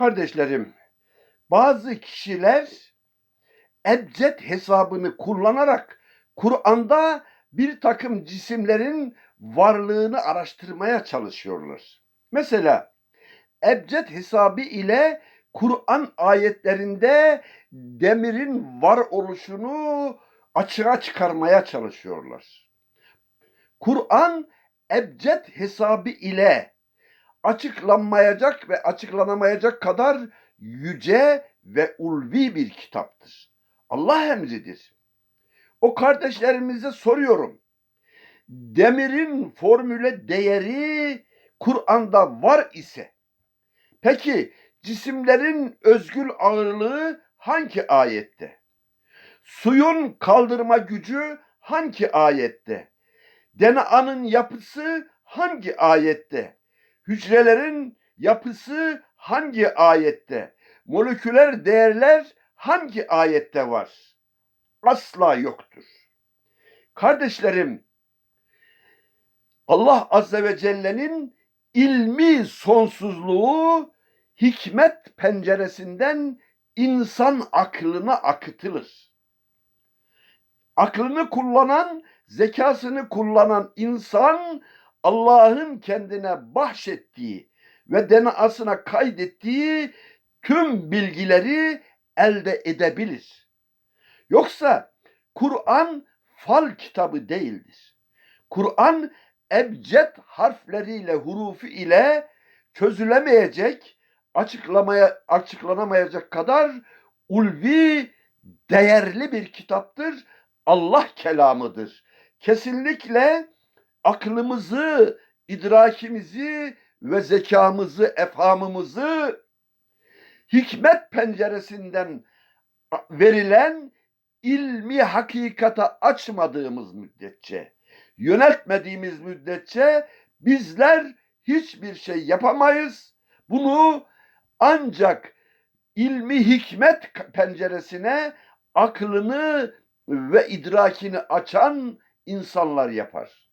Kardeşlerim, bazı kişiler ebced hesabını kullanarak Kur'an'da bir takım cisimlerin varlığını araştırmaya çalışıyorlar. Mesela ebced hesabı ile Kur'an ayetlerinde demirin var oluşunu açığa çıkarmaya çalışıyorlar. Kur'an ebced hesabı ile açıklanmayacak ve açıklanamayacak kadar yüce ve ulvi bir kitaptır. Allah emridir. O kardeşlerimize soruyorum. Demirin formüle değeri Kur'an'da var ise peki cisimlerin özgül ağırlığı hangi ayette? Suyun kaldırma gücü hangi ayette? DNA'nın yapısı hangi ayette? Hücrelerin yapısı hangi ayette? Moleküler değerler hangi ayette var? Asla yoktur. Kardeşlerim, Allah Azze ve Celle'nin ilmi sonsuzluğu hikmet penceresinden insan aklına akıtılır. Aklını kullanan, zekasını kullanan insan Allah'ın kendine bahşettiği ve DNA'sına kaydettiği tüm bilgileri elde edebilir. Yoksa Kur'an fal kitabı değildir. Kur'an ebced harfleriyle, hurufu ile çözülemeyecek, açıklamaya açıklanamayacak kadar ulvi, değerli bir kitaptır. Allah kelamıdır. Kesinlikle aklımızı, idrakimizi ve zekamızı, efhamımızı hikmet penceresinden verilen ilmi hakikata açmadığımız müddetçe, yöneltmediğimiz müddetçe bizler hiçbir şey yapamayız. Bunu ancak ilmi hikmet penceresine aklını ve idrakini açan insanlar yapar.